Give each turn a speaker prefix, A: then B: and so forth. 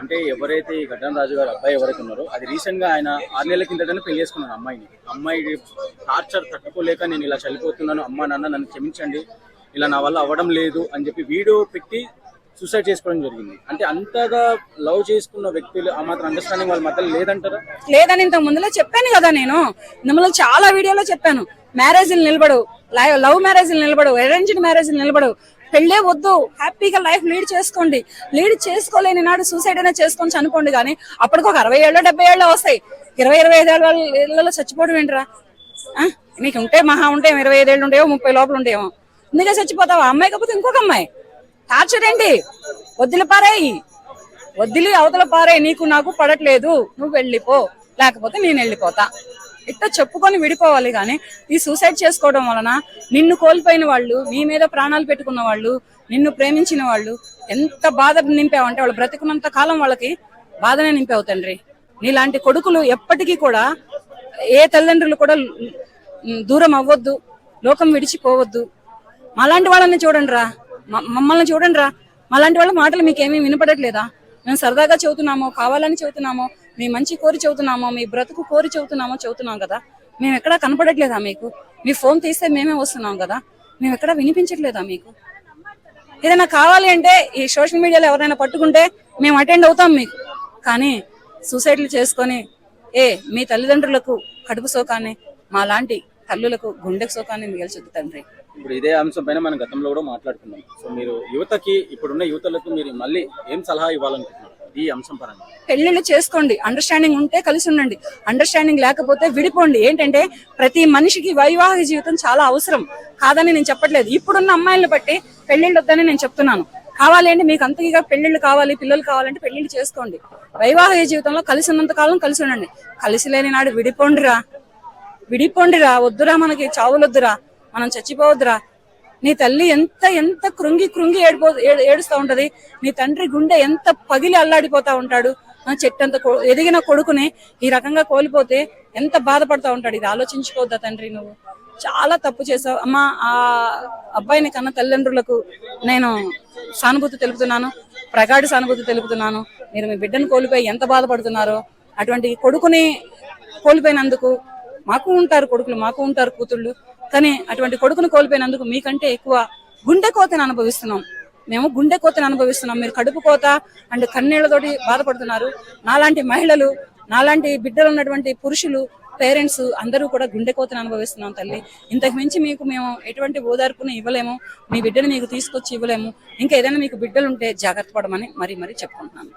A: అంటే ఎవరైతే ఈ గడ్డం రాజు గారు అబ్బాయి ఎవరైతే ఉన్నారో అది రీసెంట్గా ఆయన ఆరు నెలల కిందటనే పెళ్ళి చేసుకున్నాను అమ్మాయిని. అమ్మాయి టార్చర్ తట్టుకోలేక నేను ఇలా చనిపోతున్నాను అమ్మా నాన్న నన్ను క్షమించండి ఇలా నా వల్ల అవ్వడం లేదు అని చెప్పి వీడియో పెట్టి సూసైడ్ చేసుకోవడం జరిగింది. అంటే అంతగా లవ్ చేసుకున్న వ్యక్తులు ఆ మాత్రం అండర్స్టాండింగ్ వాళ్ళ మధ్యలో లేదంటారా?
B: లేదని ఇంత ముందులో చెప్పాను కదా నేను. మిమ్మల్ని చాలా వీడియోలో చెప్పాను. మ్యారేజ్లు నిలబడు లవ్ మ్యారేజ్లు నిలబడు అరేంజ్డ్ మ్యారేజ్లు నిలబడు పెళ్ళే వద్దు. హ్యాపీగా లైఫ్ లీడ్ చేసుకోండి. లీడ్ చేసుకోలేని నాడు సూసైడ్ అయినా చేసుకొని చనిపోండి కానీ అప్పటికి ఒక అరవై ఏళ్ళు డెబ్బై ఏళ్ళు వస్తాయి. ఇరవై ఇరవై ఐదు ఏళ్ళ ఏళ్ళలో చచ్చిపోవడం ఏంట్రా? ఆ? నీకు ఉంటే మహా ఉంటే ఇరవై ఐదు ఏళ్ళు ఉండేవో ముప్పై లోపల ఉండేవో. ఇందుకే చచ్చిపోతావా? అమ్మాయి కాకపోతే ఇంకొక అమ్మాయి. టార్చర్ ఏంటి? వదిలి పారేయి. వద్దులు అవతల పారే నీకు నాకు పడట్లేదు. నువ్వు వెళ్ళిపో. లేకపోతే నేను వెళ్ళిపోతా. ఇట్లా చెప్పుకొని విడిపోవాలి కానీ ఈ సూసైడ్ చేసుకోవడం వలన నిన్ను కోల్పోయిన వాళ్ళు నీ మీద ప్రాణాలు పెట్టుకున్న వాళ్ళు నిన్ను ప్రేమించిన వాళ్ళు ఎంత బాధ నింపావంటే వాళ్ళు బ్రతికున్నంత కాలం వాళ్ళకి బాధనే నింపావు తండ్రి. నీలాంటి కొడుకులు ఎప్పటికీ కూడా ఏ తల్లిదండ్రులు కూడా దూరం అవ్వద్దు లోకం విడిచిపోవద్దు. మాలాంటి వాళ్ళని చూడండి రా మమ్మల్ని చూడండి రా మాలాంటి వాళ్ళ మాటలు మీకేమీ వినపడట్లేదా? మేము సరదాగా చెబుతున్నామో కావాలని చెబుతున్నామో మీ మంచి కోరి చెబుతున్నామో మీ బ్రతుకు కోరి చెబుతున్నామో చెబుతున్నాం కదా. మేము ఎక్కడా కనపడట్లేదా మీకు? మీ ఫోన్ తీస్తే మేమే వస్తున్నాం కదా. మేము ఎక్కడా వినిపించట్లేదా మీకు? ఏదైనా కావాలి అంటే ఈ సోషల్ మీడియాలో ఎవరైనా పట్టుకుంటే మేము అటెండ్ అవుతాం మీకు. కానీ సూసైడ్లు చేసుకొని ఏ మీ తల్లిదండ్రులకు కడుపు సోకాన్ని మా లాంటి తల్లులకు గుండెకు సోకాన్ని మిగల్చొద్దు తండ్రి.
A: ఇప్పుడు ఇదే అంశం పైన మనం గతంలో కూడా మాట్లాడుకున్నాం. సో మీరు యువతకి ఇప్పుడున్న యువతలకు మీరు మళ్ళీ ఏం సలహా ఇవ్వాలనుకుంటున్నారు? ఈ అంశం పరంగా.
B: పెళ్ళిళ్ళు చేసుకోండి అండర్స్టాండింగ్ ఉంటే కలిసి ఉండండి. అండర్స్టాండింగ్ లేకపోతే విడిపోండి. ఏంటంటే ప్రతి మనిషికి వైవాహిక జీవితం చాలా అవసరం. కాదని నేను చెప్పట్లేదు. ఇప్పుడున్న అమ్మాయిలను బట్టి పెళ్ళిళ్ళు వద్దని నేను చెప్తున్నాను. కావాలంటే మీకు అంతగా పెళ్ళిళ్ళు కావాలి పిల్లలు కావాలంటే పెళ్ళిళ్ళు చేసుకోండి. వైవాహిక జీవితంలో కలిసి ఉన్నంత కాలం కలిసి ఉండండి. కలిసి లేని నాడు విడిపోండిరా. విడిపోండిరా. వద్దురా మనకి. చావులొద్దురా. మనం చచ్చిపోవద్దురా. నీ తల్లి ఎంత ఎంత కృంగి కృంగి ఏడిపో ఏడు- ఏడుస్తా ఉంటది. నీ తండ్రి గుండె ఎంత పగిలి అల్లాడిపోతా ఉంటాడు. చెట్టు చెట్టంత ఎదిగిన కొడుకుని ఈ రకంగా కోల్పోతే ఎంత బాధపడతా ఉంటాడు. ఇది ఆలోచించుకోవద్దా తండ్రి నువ్వు? చాలా తప్పు చేసావు. అమ్మా ఆ అబ్బాయిని కన్న తల్లిదండ్రులకు నేను సానుభూతి తెలుపుతున్నాను. ప్రగాఢ సానుభూతి తెలుపుతున్నాను. మీరు మీ బిడ్డను కోల్పోయి ఎంత బాధపడుతున్నారో అటువంటి కొడుకుని కోల్పోయినందుకు మాకు ఉంటారు కొడుకులు మాకు ఉంటారు కూతుళ్ళు. కానీ అటువంటి కొడుకును కోల్పోయినందుకు మీకంటే ఎక్కువ గుండె కోతను అనుభవిస్తున్నాం. మేము గుండె కోతను అనుభవిస్తున్నాం. మీరు కడుపు కోత అండ్ కన్నీళ్ళతోటి బాధపడుతున్నారు. నాలాంటి మహిళలు నాలాంటి బిడ్డలు ఉన్నటువంటి పురుషులు పేరెంట్స్ అందరూ కూడా గుండె కోతను అనుభవిస్తున్నాం తల్లి. ఇంతకు మించి మీకు మేము ఎటువంటి ఓదార్పుని ఇవ్వలేము. మీ బిడ్డను మీకు తీసుకొచ్చి ఇవ్వలేము. ఇంకా ఏదైనా మీకు బిడ్డలు ఉంటే జాగ్రత్త పడమని మరీ మరీ చెప్పుకుంటున్నాను.